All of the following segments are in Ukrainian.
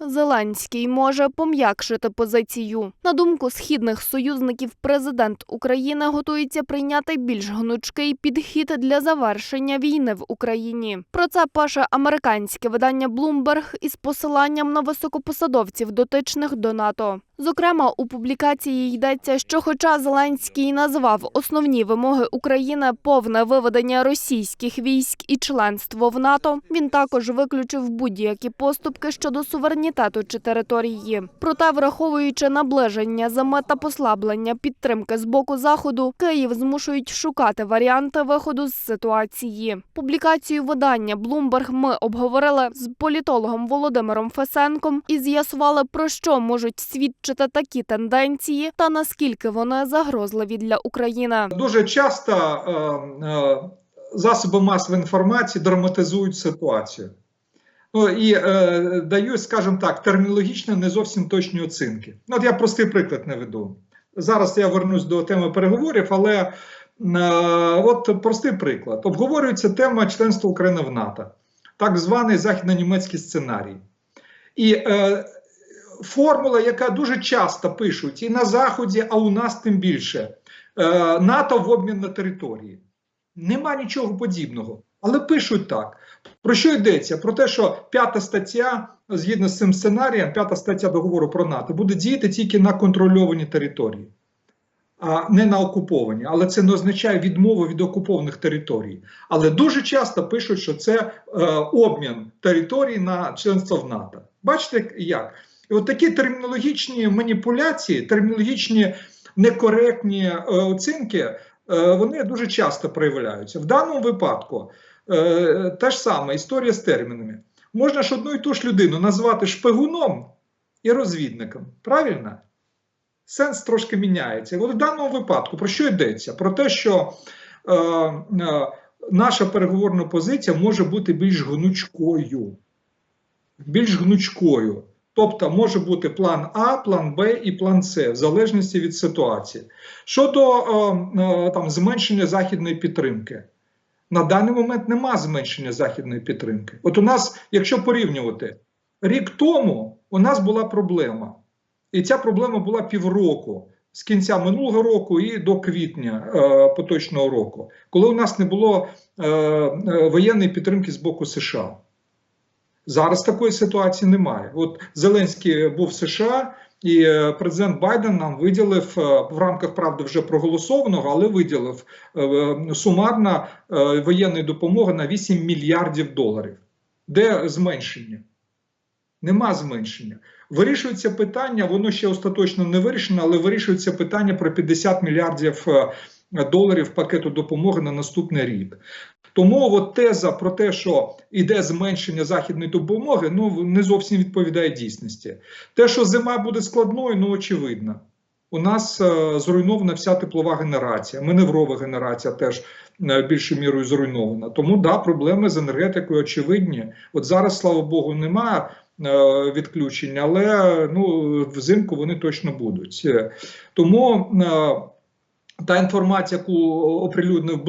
Зеленський може пом'якшити позицію. На думку східних союзників, президент України готується прийняти більш гнучкий підхід для завершення війни в Україні. Про це пише американське видання Bloomberg із посиланням на високопосадовців дотичних до НАТО. Зокрема, у публікації йдеться, що, хоча Зеленський назвав основні вимоги України повне виведення російських військ і членство в НАТО, він також виключив будь-які поступки щодо суверенітету чи території. Проте, враховуючи наближення зими та послаблення підтримки з боку заходу, Київ змушують шукати варіанти виходу з ситуації. Публікацію видання Bloomberg ми обговорили з політологом Володимиром Фесенком і з'ясували, про що можуть свідчити такі тенденції та наскільки вони загрозливі для України. Дуже часто е, е, засоби масової інформації драматизують ситуацію. Ну і е, дають, скажімо так, термінологічно не зовсім точні оцінки. Ну, от я простий приклад наведу. Зараз я вернусь до теми переговорів, але е, от простий приклад. Обговорюється тема членства України в НАТО, так званий західно-німецький сценарій. І е, формула, яка дуже часто пишуть і на Заході, а у нас тим більше. Е, НАТО в обмін на території. Нема нічого подібного. Але пишуть так. Про що йдеться? Про те, що п'ята стаття, згідно з цим сценарієм, п'ята стаття договору про НАТО буде діяти тільки на контрольовані території, а не на окуповані. Але це не означає відмову від окупованих територій. Але дуже часто пишуть, що це е, обмін територій на членство в НАТО. Бачите, як? І от такі термінологічні маніпуляції, термінологічні некоректні е, оцінки, вони дуже часто проявляються. В даному випадку е, та ж сама історія з термінами. Можна ж одну і ту ж людину назвати шпигуном і розвідником. Правильно? Сенс трошки міняється. От в даному випадку про що йдеться? Про те, що е, е, наша переговорна позиція може бути більш гнучкою. Більш гнучкою. Тобто може бути план А, план Б і план С, в залежності від ситуації. Щодо е, е, там, зменшення західної підтримки, на даний момент нема зменшення західної підтримки. От у нас, якщо порівнювати, рік тому у нас була проблема. І ця проблема була півроку з кінця минулого року і до квітня е, поточного року, коли у нас не було е, е, воєнної підтримки з боку США. Зараз такої ситуації немає. От Зеленський був в США, і е, президент Байден нам виділив е, в рамках правди вже проголосованого, але виділив е, сумарно воєнної допомоги на 8 мільярдів доларів. Де зменшення? Нема зменшення. Вирішується питання, воно ще остаточно не вирішено, але вирішується питання про 50 мільярдів доларів пакету допомоги на наступний рік. Тому от теза про те, що йде зменшення західної допомоги, ну не зовсім відповідає дійсності. Те, що зима буде складною, ну очевидно. У нас е, зруйнована вся теплова генерація, маневрова генерація теж е, більшою мірою зруйнована. Тому да, проблеми з енергетикою очевидні. От зараз, слава Богу, немає е, відключень, але ну, взимку вони точно будуть. Тому. Та інформація, яку оприлюднив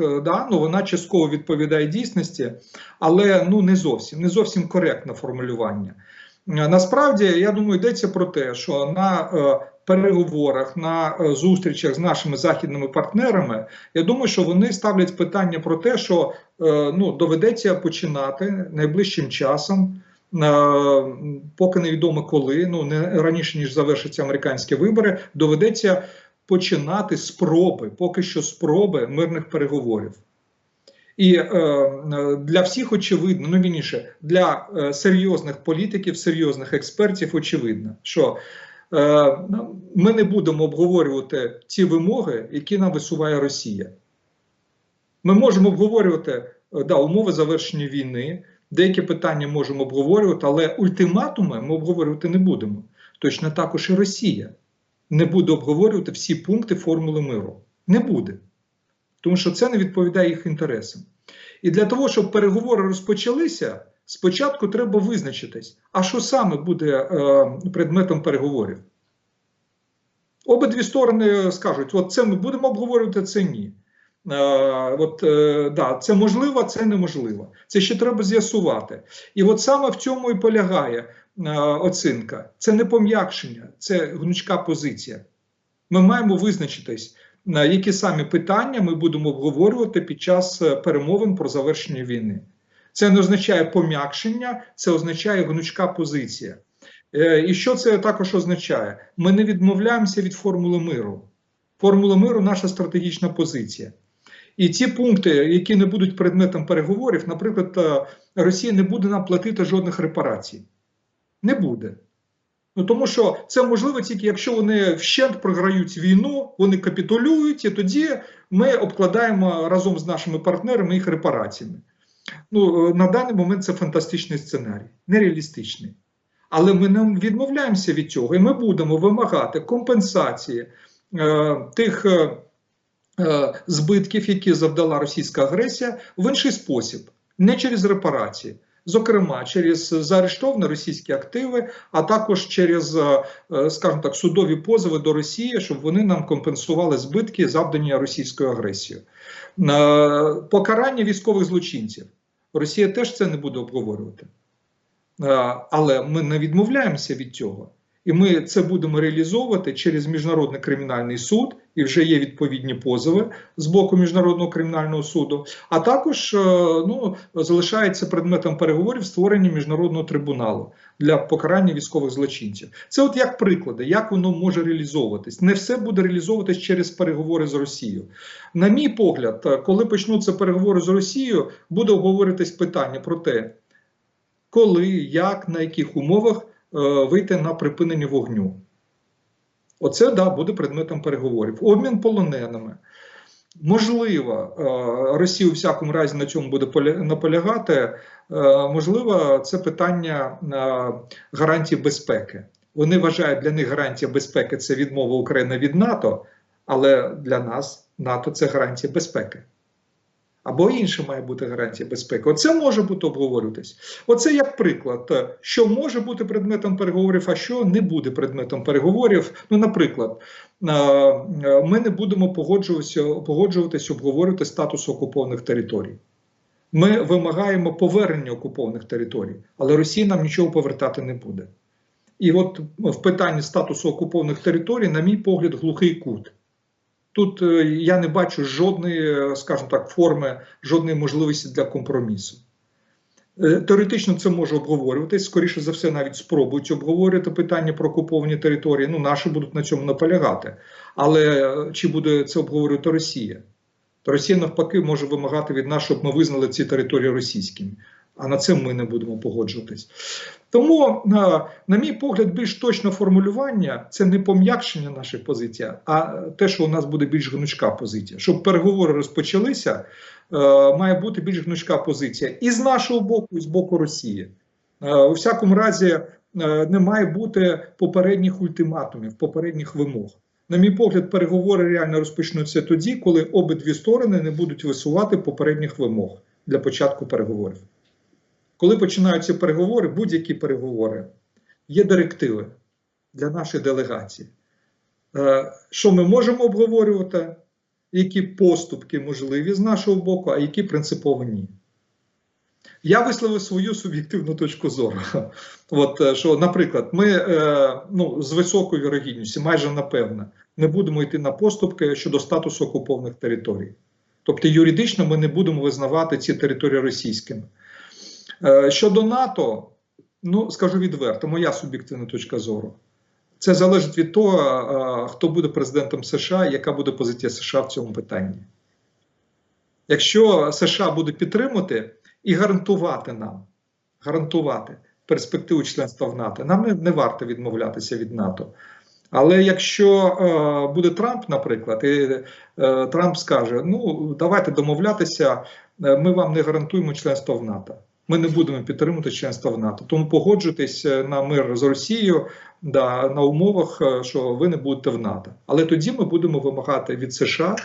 е, да, ну вона частково відповідає дійсності, але ну не зовсім не зовсім коректне формулювання. Е, Насправді, я думаю, йдеться про те, що на е, переговорах, на е, зустрічах з нашими західними партнерами, я думаю, що вони ставлять питання про те, що ну доведеться починати найближчим часом. Поки невідомо коли, ну не раніше ніж завершаться американські вибори, доведеться починати спроби, поки що спроби мирних переговорів. І е, для всіх очевидно, ну вірніше, для е, серйозних політиків, серйозних експертів, очевидно, що е, ми не будемо обговорювати ті вимоги, які нам висуває Росія. Ми можемо обговорювати е, да, умови завершення війни, деякі питання можемо обговорювати, але ультиматуми ми обговорювати не будемо. Точно також і Росія не буде обговорювати всі пункти формули миру. Не буде. Тому що це не відповідає їх інтересам. І для того, щоб переговори розпочалися, спочатку треба визначитись, а що саме буде е, предметом переговорів. Обидві сторони скажуть: от це ми будемо обговорювати, це ні. Е, от, е, да, Це можливо, це неможливо. Це ще треба з'ясувати. І от саме в цьому і полягає оцінка. Це не пом'якшення, це гнучка позиція. Ми маємо визначитись, на які самі питання ми будемо обговорювати під час е, перемовин про завершення війни. Це не означає пом'якшення, це означає гнучка позиція. Е, І що це також означає? Ми не відмовляємося від формули миру. Формула миру наша стратегічна позиція. І ті пункти, які не будуть предметом переговорів, наприклад, е, Росія не буде нам платити жодних репарацій. Не буде. Ну тому що це можливо тільки якщо вони вщент програють війну, вони капітулюють, і тоді ми обкладаємо разом з нашими партнерами їх репараціями. Ну, е, на даний момент це фантастичний сценарій, нереалістичний. Але ми не відмовляємося від цього, і ми будемо вимагати компенсації е, тих е, е, збитків, які завдала російська агресія, в інший спосіб, не через репарації. Зокрема, через заарештовані російські активи, а також через, е, е, скажімо так, судові позови до Росії, щоб вони нам компенсували збитки, завдані російською агресією. Е, Покарання військових злочинців. Росія теж це не буде обговорювати. Але ми не відмовляємося від цього. І ми це будемо реалізовувати через Міжнародний кримінальний суд, і вже є відповідні позови з боку Міжнародного кримінального суду. А також е, ну, залишається предметом переговорів створення міжнародного трибуналу для покарання військових злочинців. Це от як приклади, як воно може реалізовуватись. Не все буде реалізовуватись через переговори з Росією. На мій погляд, е, коли почнуться переговори з Росією, буде обговорюватись питання про те, коли, як, на яких умовах вийти на припинення вогню. Оце да, буде предметом переговорів. Обмін полоненими. Можливо, е, Росія у всякому разі на цьому буде наполягати. Е, Можливо, це питання е, гарантій безпеки. Вони вважають для них гарантія безпеки це відмова України від НАТО, але для нас НАТО це гарантія безпеки. Або інша має бути гарантія безпеки. Оце може бути обговорюватись. Оце як приклад, е, що може бути предметом переговорів, а що не буде предметом переговорів. Ну, наприклад, е, е, ми не будемо погоджуватися, погоджуватись, обговорювати статус окупованих територій. Ми вимагаємо повернення окупованих територій, але Росія нам нічого повертати не буде. І от в питанні статусу окупованих територій, на мій погляд, глухий кут. Тут е, я не бачу жодної, е, скажімо так, форми, жодної можливості для компромісу. Е, Теоретично це може обговорюватись, скоріше за все, навіть спробують обговорювати питання про окуповані території. Ну, наші будуть на цьому наполягати. Але чи буде це обговорювати Росія? Росія навпаки може вимагати від нас, щоб ми визнали ці території російськими. А на це ми не будемо погоджуватись. Тому, на, на мій погляд, більш точне формулювання це не пом'якшення нашої позиції, а те, що у нас буде більш гнучка позиція. Щоб переговори розпочалися, е, має бути більш гнучка позиція і з нашого боку, і з боку Росії. Е, у всякому разі, е, не має бути попередніх ультиматумів, попередніх вимог. На мій погляд, переговори реально розпочнуться тоді, коли обидві сторони не будуть висувати попередніх вимог для початку переговорів. Коли починаються переговори, будь-які переговори, є директиви для нашої делегації. Е, Що ми можемо обговорювати, які поступки можливі з нашого боку, а які принципово ні. Я висловив свою суб'єктивну точку зору. От, е, що, наприклад, ми е, ну, з високою вірогідністю, майже напевно, не будемо йти на поступки щодо статусу окупованих територій. Тобто юридично ми не будемо визнавати ці території російськими. Е, Щодо НАТО, ну скажу відверто, моя суб'єктивна точка зору. Це залежить від того, е, хто буде президентом США яка буде позиція США в цьому питанні. Якщо США буде підтримувати і гарантувати нам, гарантувати перспективу членства в НАТО, нам не, не варто відмовлятися від НАТО. Але якщо е, буде Трамп, наприклад, і е, Трамп скаже: ну давайте домовлятися, е, ми вам не гарантуємо членство в НАТО. Ми не будемо підтримувати членство в НАТО. Тому погоджуйтесь е, на мир з Росією да, на умовах, е, що ви не будете в НАТО. Але тоді ми будемо вимагати від США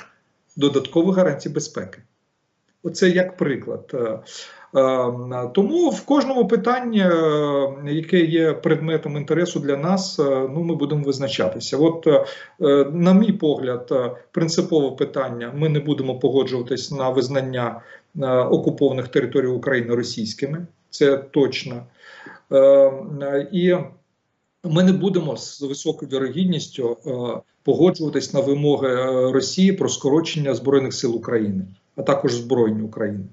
додаткових гарантій безпеки. Оце як приклад. Е, е, Тому в кожному питанні, яке є предметом інтересу для нас, ну ми будемо визначатися. От, на мій погляд, принципове питання: ми не будемо погоджуватись на визнання окупованих територій України російськими. Це точно. Е, е, І ми не будемо з високою вірогідністю е, погоджуватись на вимоги е, Росії про скорочення Збройних сил України, а також збройні України.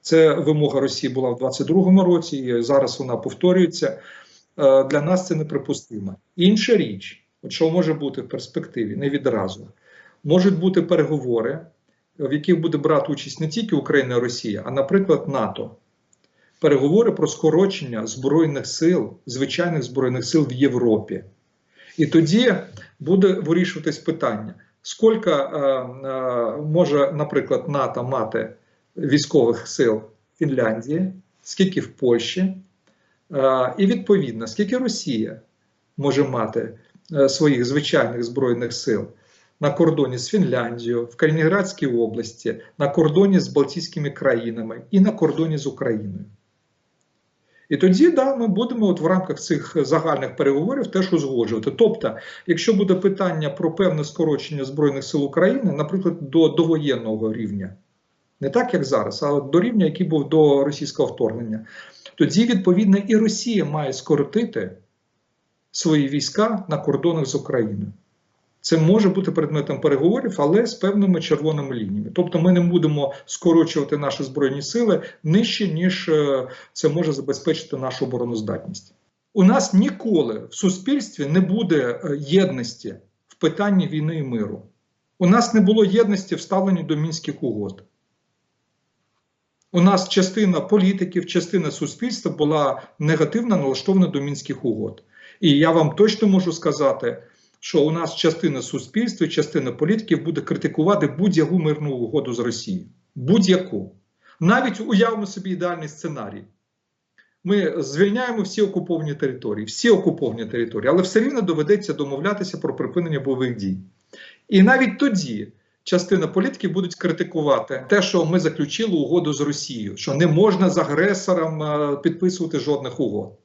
Це вимога Росії була в 22-му році, і зараз вона повторюється. Е, Для нас це неприпустимо. Інша річ, от що може бути в перспективі, не відразу, можуть бути переговори, в яких буде брати участь не тільки Україна і Росія, а, наприклад, НАТО. Переговори про скорочення збройних сил, звичайних збройних сил в Європі. І тоді буде вирішуватись питання, скільки е, е, може, наприклад, НАТО мати військових сил в Фінляндії, скільки в Польщі, е, і відповідно, скільки Росія може мати е, своїх звичайних збройних сил на кордоні з Фінляндією, в Калінінградській області, на кордоні з Балтійськими країнами і на кордоні з Україною. І тоді да, ми будемо от в рамках цих загальних переговорів теж узгоджувати. Тобто, якщо буде питання про певне скорочення Збройних сил України, наприклад, до довоєнного рівня, не так як зараз, а до рівня, який був до російського вторгнення, тоді, відповідно, і Росія має скоротити свої війська на кордонах з Україною. Це може бути предметом переговорів, але з певними червоними лініями. Тобто, ми не будемо скорочувати наші збройні сили нижче, ніж е, це може забезпечити нашу обороноздатність. У нас ніколи в суспільстві не буде е, єдності в питанні війни і миру. У нас не було єдності в ставленні до мінських угод. У нас частина політиків, частина суспільства була негативно налаштована до мінських угод. І я вам точно можу сказати, що у нас частина суспільства, частина політиків буде критикувати будь-яку мирну угоду з Росією. Будь-яку. Навіть уявимо собі ідеальний сценарій. Ми звільняємо всі окуповані території, всі окуповані території, але все рівно доведеться домовлятися про припинення бойових дій. І навіть тоді частина політиків будуть критикувати те, що ми заключили угоду з Росією, що не можна з агресором е, підписувати жодних угод.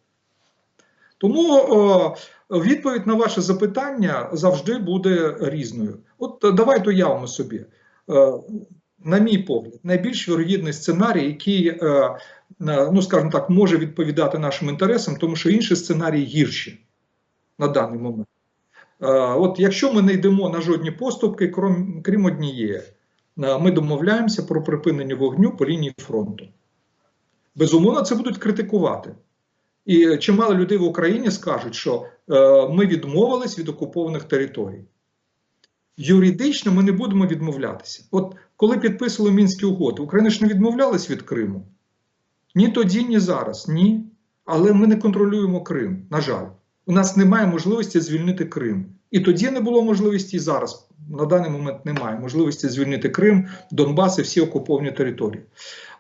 Тому відповідь на ваше запитання завжди буде різною. От давайте уявимо собі, е, на мій погляд, найбільш вірогідний сценарій, який, е, ну скажімо так, може відповідати нашим інтересам, тому що інші сценарії гірші на даний момент. Е, От якщо ми не йдемо на жодні поступки, крім, крім однієї, ми домовляємося про припинення вогню по лінії фронту. Безумовно, це будуть критикувати. І чимало людей в Україні скажуть, що е, ми відмовились від окупованих територій. Юридично ми не будемо відмовлятися. От коли підписували мінські угоди, Україна ж не відмовлялась від Криму. Ні тоді, ні зараз, ні. Але ми не контролюємо Крим. На жаль, у нас немає можливості звільнити Крим. І тоді не було можливості, і зараз на даний момент немає можливості звільнити Крим, Донбас і всі окуповані території.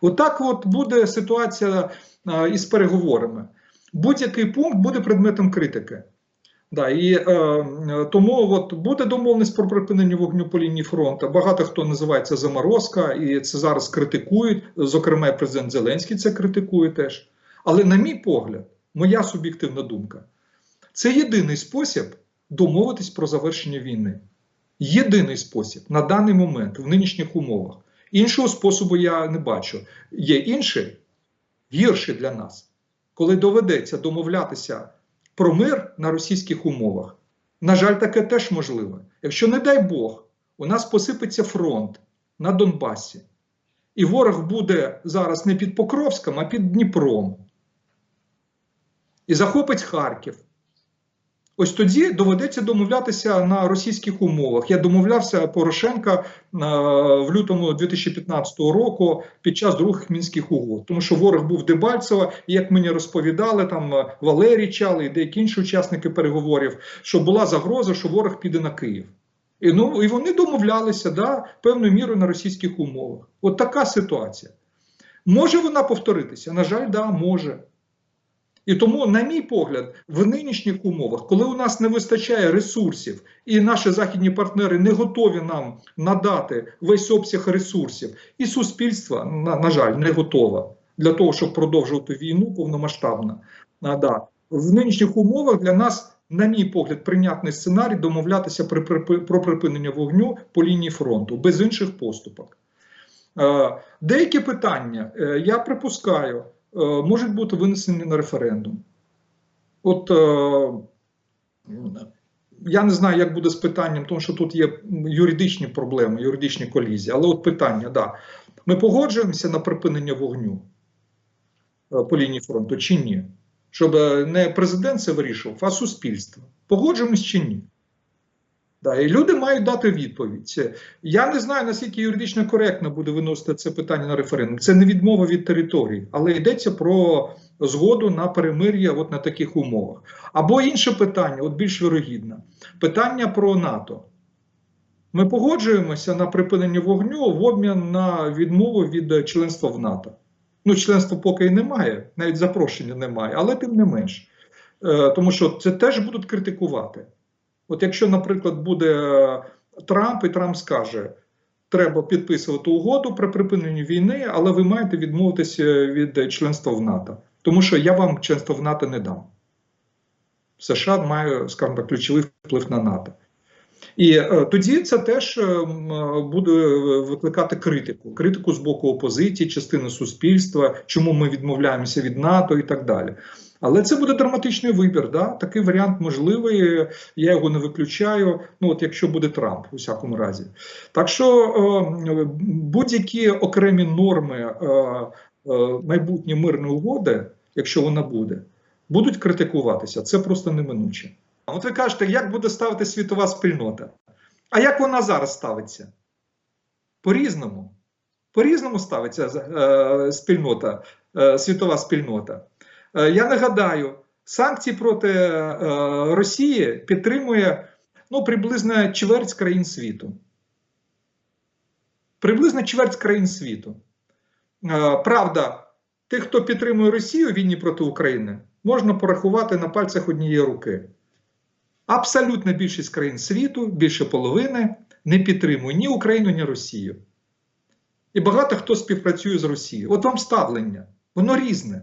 Отак, от, буде ситуація а, із переговорами. Будь-який пункт буде предметом критики. Да, і е, е, тому от буде домовленість про припинення вогню по лінії фронту. Багато хто називає це заморозка, і це зараз критикують. Зокрема, президент Зеленський це критикує теж. Але, на мій погляд, моя суб'єктивна думка, це єдиний спосіб домовитись про завершення війни. Єдиний спосіб на даний момент в нинішніх умовах. Іншого способу я не бачу. Є інший, гірший для нас, коли доведеться домовлятися про мир на російських умовах. На жаль, таке теж можливе. Якщо, не дай Бог, у нас посипеться фронт на Донбасі, і ворог буде зараз не під Покровськом, а під Дніпром. І захопить Харків. Ось тоді доведеться домовлятися на російських умовах. Я домовлявся Порошенка е, в лютому 2015 року під час других мінських угод, тому що ворог був Дебальцево, і як мені розповідали, там е, Валерій Чали і деякі інші учасники переговорів, що була загроза, що ворог піде на Київ. І, ну, і вони домовлялися да, певною мірою на російських умовах. От така ситуація. Може вона повторитися? На жаль, да, може. І тому, на мій погляд, в нинішніх умовах, коли у нас не вистачає ресурсів, і наші західні партнери не готові нам надати весь обсяг ресурсів, і суспільство, на, на жаль, не готове для того, щоб продовжувати війну повномасштабно. А, да. В нинішніх умовах для нас, на мій погляд, прийнятний сценарій домовлятися при, при, про припинення вогню по лінії фронту без інших поступок. Е, деякі питання е, я припускаю. Можуть бути винесені на референдум. От е, я не знаю, як буде з питанням, тому що тут є юридичні проблеми, юридичні колізії. Але от питання, да. Ми погоджуємося на припинення вогню е, по лінії фронту чи ні? Щоб е, не президент це вирішував, а суспільство. Погоджуємось чи ні? Да, і люди мають дати відповідь. Я не знаю, наскільки юридично коректно буде виносити це питання на референдум. Це не відмова від території, але йдеться про згоду на перемир'я от на таких умовах. Або інше питання, от більш вирогідне, питання про НАТО. Ми погоджуємося на припинення вогню в обмін на відмову від членства в НАТО. Ну, членства поки і немає, навіть запрошення немає, але тим не менш. Е, Тому що це теж будуть критикувати. От якщо, наприклад, буде е, Трамп, і Трамп скаже, треба підписувати угоду про припинення війни, але ви маєте відмовитися від е, членства в НАТО. Тому що я вам членство в НАТО не дам. США має, скажімо так, ключовий вплив на НАТО. І е, тоді це теж е, е, буде викликати критику, критику з боку опозиції, частини суспільства, чому ми відмовляємося від НАТО і так далі. Але це буде драматичний вибір. Да? Такий варіант можливий. Я його не виключаю. Ну от якщо буде Трамп, у всякому разі. Так що е, будь-які окремі норми е, е, майбутньої мирної угоди, якщо вона буде, будуть критикуватися. Це просто неминуче. От ви кажете, як буде ставити світова спільнота? А як вона зараз ставиться? По-різному. По-різному ставиться е, спільнота, е, світова спільнота. Е, я нагадаю, санкції проти е, Росії підтримує ну, приблизно чверть країн світу. Приблизно чверть країн світу. Е, правда, тих, хто підтримує Росію в війні проти України, можна порахувати на пальцях однієї руки. Абсолютна більшість країн світу, більше половини, не підтримує ні Україну, ні Росію. І багато хто співпрацює з Росією. От вам ставлення, воно різне.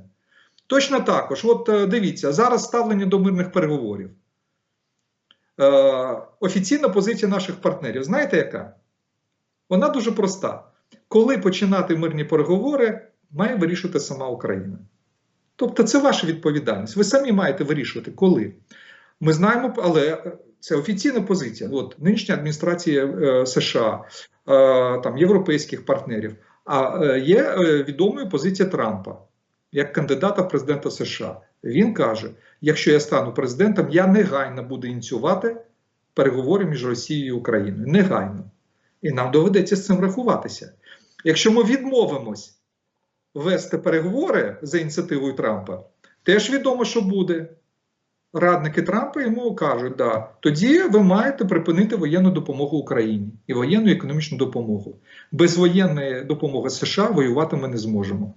Точно також, от е, дивіться, зараз ставлення до мирних переговорів. Е, офіційна позиція наших партнерів, знаєте яка? Вона дуже проста. Коли починати мирні переговори, має вирішувати сама Україна. Тобто це ваша відповідальність. Ви самі маєте вирішувати, коли. Ми знаємо, але це офіційна позиція. От нинішня адміністрація е, США, е, там європейських партнерів. А є відомою позиція Трампа як кандидата в президента США. Він каже: якщо я стану президентом, я негайно буду ініціювати переговори між Росією і Україною. Негайно. І нам доведеться з цим рахуватися. Якщо ми відмовимось вести переговори за ініціативою Трампа, теж відомо, що буде. Радники Трампа йому кажуть, да, тоді ви маєте припинити воєнну допомогу Україні і воєнну економічну допомогу. Без воєнної допомоги США воювати ми не зможемо.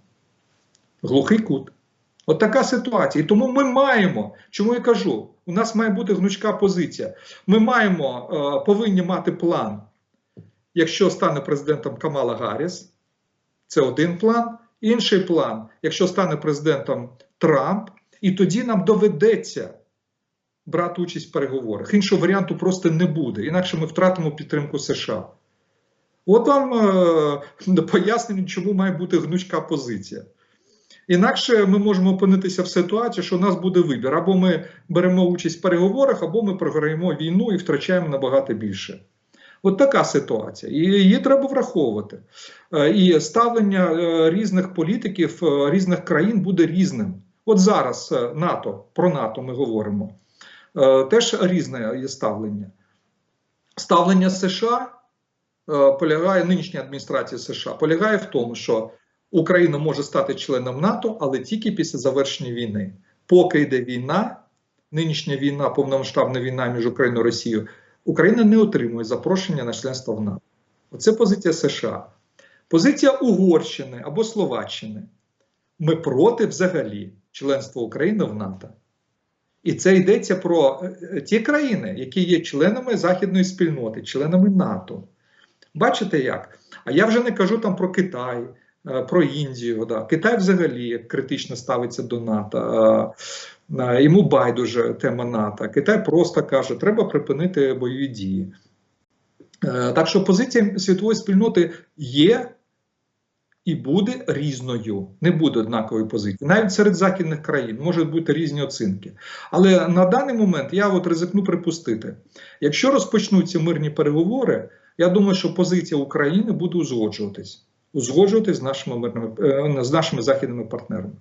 Глухий кут. От така ситуація. І тому ми маємо, чому я кажу, у нас має бути гнучка позиція. Ми маємо, е, повинні мати план, якщо стане президентом Камала Гарріс, це один план. Інший план, якщо стане президентом Трамп, і тоді нам доведеться брати участь в переговорах. Іншого варіанту просто не буде, інакше ми втратимо підтримку США. От вам е, пояснення, чому має бути гнучка позиція. Інакше ми можемо опинитися в ситуації, що у нас буде вибір: або ми беремо участь в переговорах, або ми програємо війну і втрачаємо набагато більше. От така ситуація, і її треба враховувати. Е, І ставлення е, різних політиків е, різних країн буде різним. От зараз НАТО, про НАТО ми говоримо, теж різне є ставлення. Ставлення США полягає, нинішня адміністрація США полягає в тому, що Україна може стати членом НАТО, але тільки після завершення війни. Поки йде війна, нинішня війна, повномасштабна війна між Україною і Росією, Україна не отримує запрошення на членство в НАТО. Оце позиція США. Позиція Угорщини або Словаччини. Ми проти взагалі членства України в НАТО. І це йдеться про е, ті країни, які є членами західної спільноти, членами НАТО. Бачите як? А я вже не кажу там про Китай, е, про Індію. Да. Китай взагалі критично ставиться до НАТО. Е, е, Йому байдуже тема НАТО. Китай просто каже, треба припинити бойові дії. Е, Так що позиція світової спільноти є, і буде різною. Не буде однакової позиції. Навіть серед західних країн можуть бути різні оцінки. Але на даний момент я от ризикну припустити, якщо розпочнуться мирні переговори, я думаю, що позиція України буде узгоджуватись, узгоджуватись з нашими мирними е, з нашими західними партнерами.